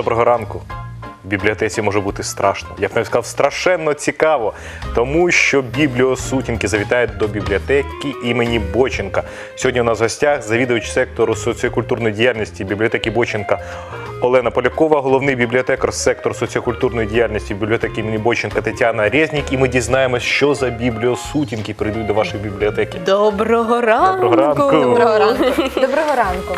доброго ранку. В бібліотеці може бути страшно. Я б навіть сказав, страшенно цікаво, тому що бібліосутінки завітають до бібліотеки імені Боченка. Сьогодні у нас в гостях завідувач сектору соціокультурної діяльності бібліотеки Боченка Олена Полякова, головний бібліотекар сектору соціокультурної діяльності бібліотеки імені Боченка Тетяна Резнік. І ми дізнаємось, що за бібліосутінки прийдуть до вашої бібліотеки. Доброго ранку! Доброго ранку. Доброго ранку. Доброго ранку.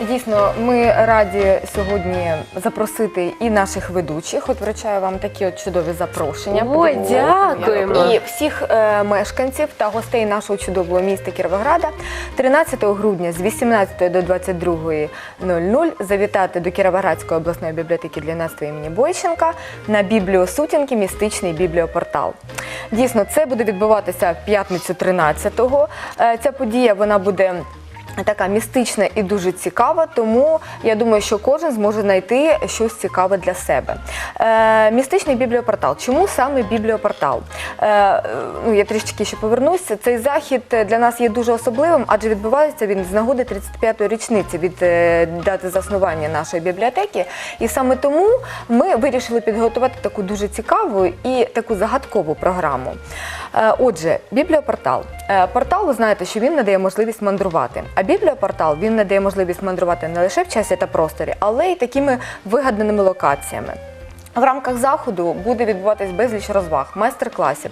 Дійсно, ми раді сьогодні запросити і наших ведучих. От вручаю вам такі от чудові запрошення. Ой, дякуємо. І всіх е, мешканців та гостей нашого чудового міста Кіровограда 13 грудня з 18 до 22.00 завітати до Кіровоградської обласної бібліотеки для юнацтва імені Бойченка на бібліосутінки містичний бібліопортал. Дійсно, це буде відбуватися в п'ятницю 13-го. Е, Ця подія вона буде. Така містична і дуже цікава, тому я думаю, що кожен зможе знайти щось цікаве для себе. Е, містичний бібліопортал. Чому саме бібліопортал? Е, ну, я трішки ще повернуся. Цей захід для нас є дуже особливим, адже відбувається він з нагоди 35-ї річниці від е, дати заснування нашої бібліотеки. І саме тому ми вирішили підготувати таку дуже цікаву і таку загадкову програму. Е, Отже, бібліопортал. Е, Портал, ви знаєте, що він надає можливість мандрувати. Бібліопортал він надає можливість мандрувати не лише в часі та просторі, але й такими вигаданими локаціями. В рамках заходу буде відбуватись безліч розваг, майстер-класів.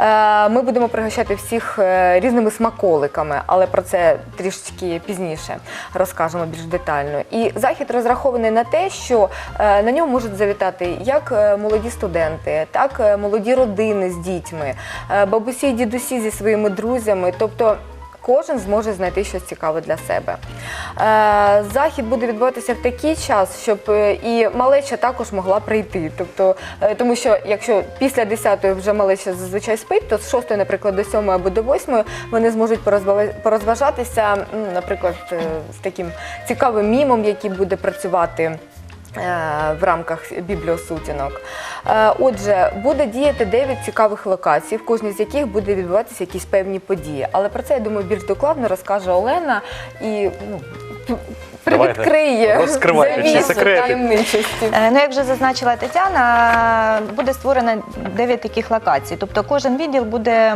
Е, Ми будемо пригощати всіх е, різними смаколиками, але про це трішечки пізніше розкажемо більш детально. І захід розрахований на те, що е, на ньому можуть завітати як молоді студенти, так молоді родини з дітьми, бабусі і дідусі зі своїми друзями. Тобто Кожен зможе знайти щось цікаве для себе. Е, Захід буде відбуватися в такий час, щоб е, і малеча також могла прийти. Тобто, е, тому що якщо після 10-ї вже малеча зазвичай спить, то з 6-ї, наприклад, до 7-ї або до 8-ї вони зможуть порозважатися, наприклад, з таким цікавим мімом, який буде працювати. Е, В рамках бібліосутінок. Е, Отже, буде діяти 9 цікавих локацій, в кожній з яких буде відбуватися якісь певні події. Але про це я думаю більш докладно розкаже Олена і ну, привідкриє завісу таємничості. Е, Ну, як вже зазначила Тетяна, буде створено 9 таких локацій. Тобто кожен відділ буде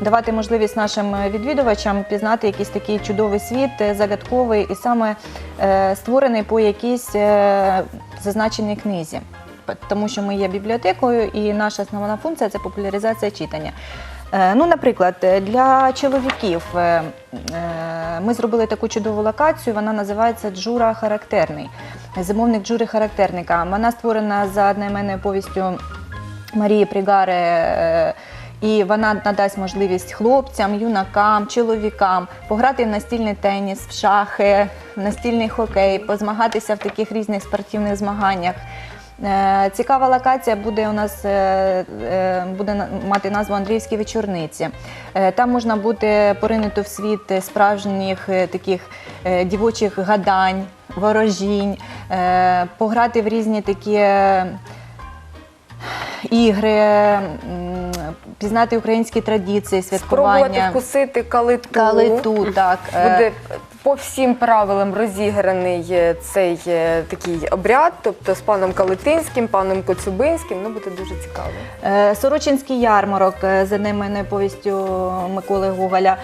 давати можливість нашим відвідувачам пізнати якийсь такий чудовий світ, е, загадковий і саме е, створений по якійсь е, зазначеній книзі. Тому що ми є бібліотекою, і наша основна функція це популяризація читання. Е, Ну, наприклад, е, для чоловіків е, е, ми зробили таку чудову локацію. Вона називається Джура характерний. Зимовник Джури характерника. Вона створена за одноіменною повістю Марії Прігари. І вона надасть можливість хлопцям, юнакам, чоловікам пограти в настільний теніс, в шахи, в настільний хокей, позмагатися в таких різних спортивних змаганнях. Е, Цікава локація буде у нас е, е, буде мати назву Андріївські вечорниці. Там можна бути поринуто в світ справжніх таких дівочих гадань, ворожінь, пограти в різні такі. Ігри, пізнати українські традиції, Спробувати святкування. вкусити калиту. Калиту, так. е, Буде по всім правилам розіграний е, цей е, такий обряд, тобто з паном Калитинським, паном Коцюбинським. Ну, буде дуже цікаво. Сорочинський ярмарок за одноіменною повістю Миколи Гоголя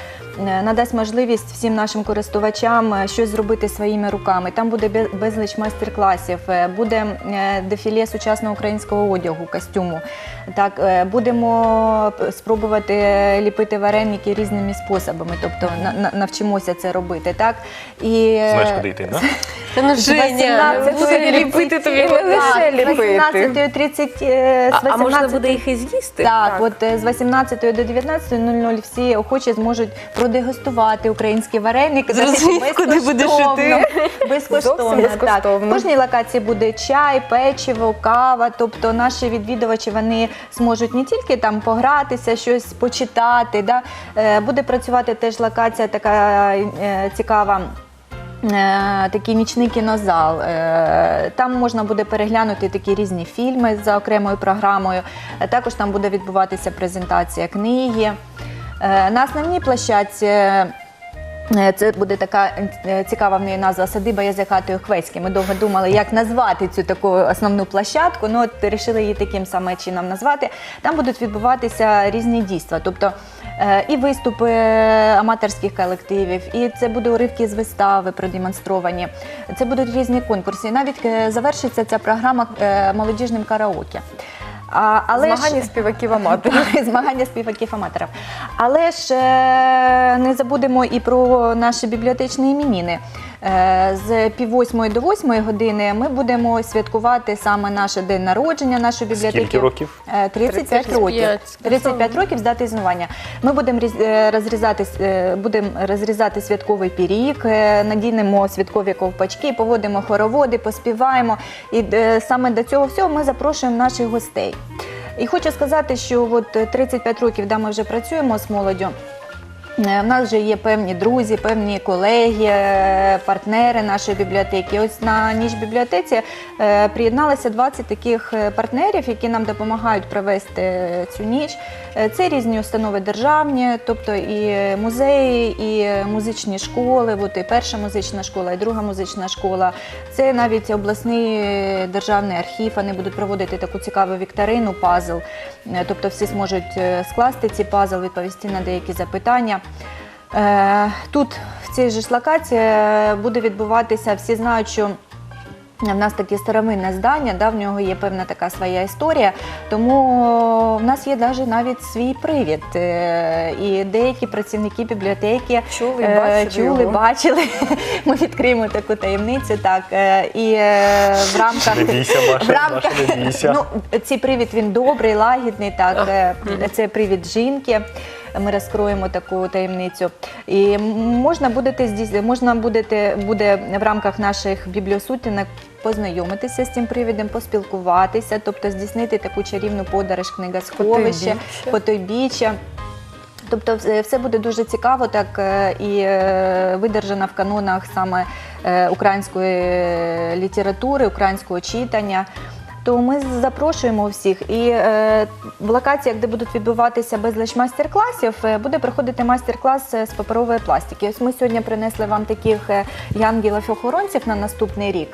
е, надасть можливість всім нашим користувачам щось зробити своїми руками. Там буде безліч майстер-класів, буде дефіле сучасного українського одягу, костюму. Так, е, будемо спробувати ліпити вареники різними способами, тобто на- на- навчимося це робити. Так? І, Знаєш, куди йти, да? Та ну Женя, 18-ї буде ліпити тобі не лише з ліпити. 18.30 е, з А, а можна 18 буде їх і з'їсти? Так, Так. от е, з 18 до 19.00 всі охочі зможуть продегустувати українські вареники. Зрозумів, куди будеш безкоштовно. безкоштовно. Так. В кожній локації буде чай, печиво, кава. Тобто наші відвідувачі вони зможуть не тільки там погратися, щось почитати. Да? Е, Буде працювати теж локація така е, цікава. Е, Такий нічний кінозал. Там можна буде переглянути такі різні фільми за окремою програмою. Також там буде відбуватися презентація книги. На основній площадці Це буде така е, цікава в неї назва садиба Язикатої Хвеськи. Ми довго думали, як назвати цю таку основну площадку. Ну вирішили її таким саме чином назвати. Там будуть відбуватися різні дійства, тобто е, і виступи аматорських колективів, і це буде уривки з вистави продемонстровані. Це будуть різні конкурси. І навіть е, завершиться ця програма е, молодіжним караоке. А, але ж- Змагання співаків аматорів. змагання співаків аматорів. Але ж е, не забудемо і про наші бібліотечні іменіни. Е, З пів восьмої до восьмої години ми будемо святкувати саме наш день народження нашої бібліотеки. Скільки років? Е, 35 років. 35. 35 років з дати існування. Ми будемо е, розрізати, е, будемо розрізати святковий піріг, е, надінемо святкові ковпачки, поводимо хороводи, поспіваємо. І е, саме до цього всього ми запрошуємо наших гостей. І хочу сказати, що от е, 35 років, да, ми вже працюємо з молоддю. Е, В нас вже є певні друзі, певні колеги, е, партнери нашої бібліотеки. Ось на ніч бібліотеці е, приєдналося 20 таких партнерів, які нам допомагають провести цю ніч. Це різні установи державні, тобто і музеї, і музичні школи. От і перша музична школа, і друга музична школа. Це навіть обласний державний архів. Вони будуть проводити таку цікаву вікторину, пазл. Тобто всі зможуть скласти ці пазл, відповісти на деякі запитання. Е, Тут, в цій же ж локації, е, буде відбуватися, всі знають, що в нас таке старовинне здання, да, в нього є певна така своя історія, тому в нас є навіть навіть свій привід. Е, І деякі працівники бібліотеки Чули, бачили чули, його. бачили. Ми відкриємо таку таємницю. Так, і в рамках Не бійся, Маша, в рамках- Маша, не бійся. Ну, цей привід він добрий, лагідний. Так, це привід жінки. Ми розкроємо таку таємницю. І можна будете можна будете буде в рамках наших бібліосутінок познайомитися з цим привідом, поспілкуватися, тобто здійснити таку чарівну подорож книгосховище, Потойбіччя. Тобто все- буде дуже цікаво, так е, і е, видержано в канонах саме е, української літератури, українського читання. То ми запрошуємо всіх. І е, в локаціях, де будуть відбуватися безліч майстер-класів, е, буде проходити майстер-клас е, з паперової пластики. Ось ми сьогодні принесли вам таких е, янгелів-охоронців на наступний рік.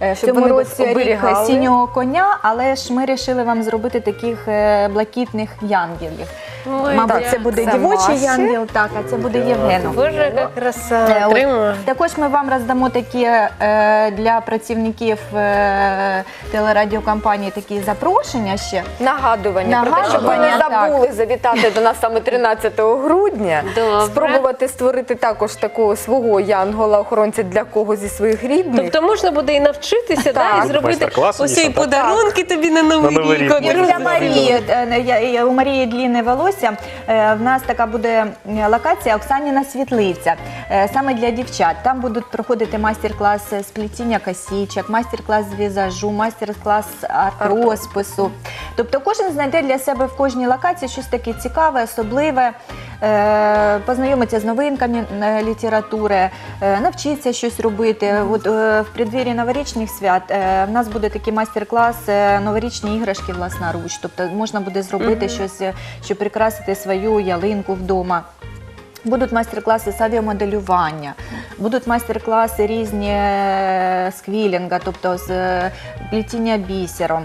Е, В Щоб цьому вони вас році рік оберігали. синього коня, але ж ми вирішили вам зробити таких е, блакитних янгелів. Ой, Мабуть, так. це буде Це дівочий Маші. янгел, так, а це буде. Євгеном. Боже, яка Е, краса. от. Також ми вам роздамо такі е, для працівників е, телерадіокомпанії такі запрошення ще. Нагадування про те, щоб ви не Нагадування, забули завітати до нас саме 13 грудня, Добре. спробувати створити також такого свого янгола-охоронця для когось зі своїх рідних. Тобто можна буде і навчитися, да, Так. і зробити дійсно, так. подарунки тобі на новий, На новий рік. рік. І для. Марії, е, я- я- у Марії длінне волосся. Е, В нас така буде е, локація Оксаніна Світлиця, е, саме для дівчат. Там будуть проходити майстер-клас з плетіння косічок, майстер-клас з візажу, майстер-клас арт-розпису. Тобто кожен знайде для себе в кожній локації щось таке цікаве, особливе. Е, Познайомиться з новинками е, літератури, е, навчиться щось робити. От в преддвір'ї новорічних свят в нас буде такий майстер-клас новорічні іграшки власноруч. Тобто можна буде зробити щось, щоб прикрасити свою ялинку вдома. Будуть майстер-класи з авіамоделювання, будуть майстер-класи різні з квілінга, тобто з плетіння бісером.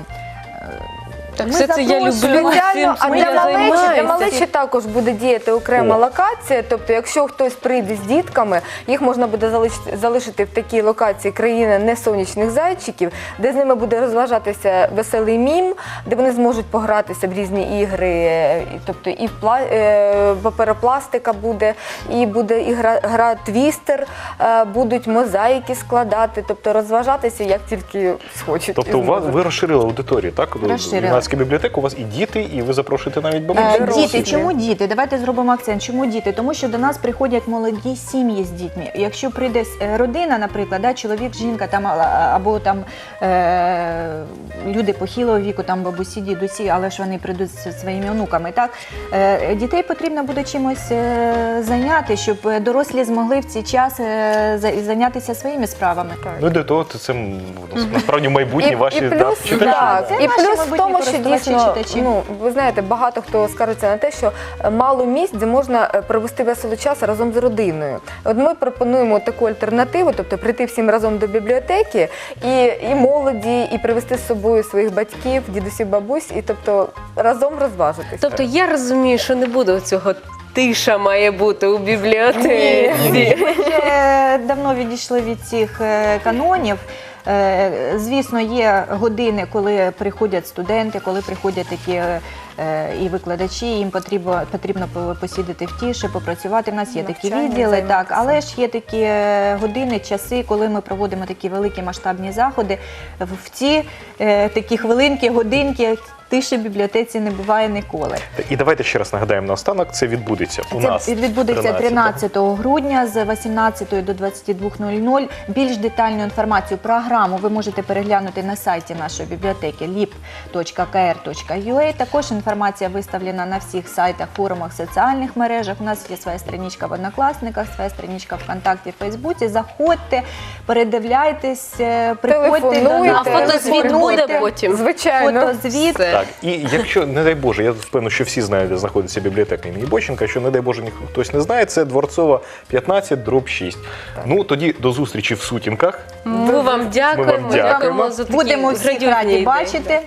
Так, все це я люблю. Спеціально, а для малечі, для малечі також буде діяти окрема локація. Тобто, якщо хтось прийде з дітками, їх можна буде залишити, залишити в такій локації країна несонячних зайчиків, де з ними буде розважатися веселий мім, де вони зможуть погратися в різні ігри. і- Тобто і пла... е, паперопластика буде, і буде і гра, гра твістер, е, будуть мозаїки складати, тобто розважатися як тільки схочуть. Тобто ви розширили аудиторію, так? Розширили. Юнацька бібліотека, у вас і діти, і ви запрошуєте навіть Е, бабусі. Діти, чому діти? Давайте зробимо акцент. Чому діти? Тому що до нас приходять молоді сім'ї з дітьми. Якщо прийде е, родина, наприклад, да, чоловік, жінка там а- або там е, люди похилого віку, там бабусі, дідусі, але ж вони прийдуть зі своїми онуками. Так Е, дітей потрібно буде чимось е, зайняти, щоб е, дорослі змогли в цей час е, за- зайнятися своїми справами. Ну і до того це м, насправді майбутні І- ваші і да, плюс, читачі. так, Це і наші плюс в майбутні тому, що дійсно, ну ви знаєте, багато хто скаржиться на те, що е, мало місць, де можна е, провести веселий час разом з родиною. От ми пропонуємо таку альтернативу, тобто прийти всім разом до бібліотеки і, і молоді, і привезти з собою своїх батьків, дідусів, бабусь, і тобто разом розважитися. Тобто я розумію, що не буде цього тиша має бути у бібліотеці. Ми вже давно відійшли від цих е, канонів. Е, Звісно, є години, коли приходять студенти, коли приходять такі е, і викладачі, їм потрібно, потрібно посідати в тіші, попрацювати. У нас є такі Навчання, відділи, так, але ж є такі е, години, часи, коли ми проводимо такі великі масштабні заходи. В ці такі хвилинки, годинки тиші в бібліотеці не буває ніколи. І давайте ще раз нагадаємо наостанок, це відбудеться у Це нас. відбудеться 13-го. 13 грудня з 18 до 22.00. Більш детальну інформацію програму ви можете переглянути на сайті нашої бібліотеки lip.kr.ua. Також інформація виставлена на всіх сайтах, форумах, соціальних мережах. У нас є своя страничка в Однокласниках, своя страничка ВКонтакті, в Фейсбуці. Заходьте, передивляйтесь, е, приходьте до Телефонуйте. А фотозвіт буде потім. Звичайно. Фотозвіт. Все. Так, і якщо, не дай Боже, я впевнений, що всі знають, де знаходиться бібліотека імені Боченка, що, не дай Боже, ніхто хтось не знає, це Дворцова 15, дроб 6. Ну, тоді до зустрічі в сутінках. Ми вам дякуємо. Ми вам дякуємо. за такі Будемо раді ідеї. бачити.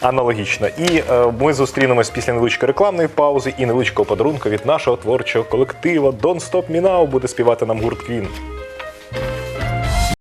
Аналогічно. І е, ми зустрінемось після невеличкої рекламної паузи і невеличкого подарунку від нашого творчого колективу Don't Stop Me Now буде співати нам гурт Квін.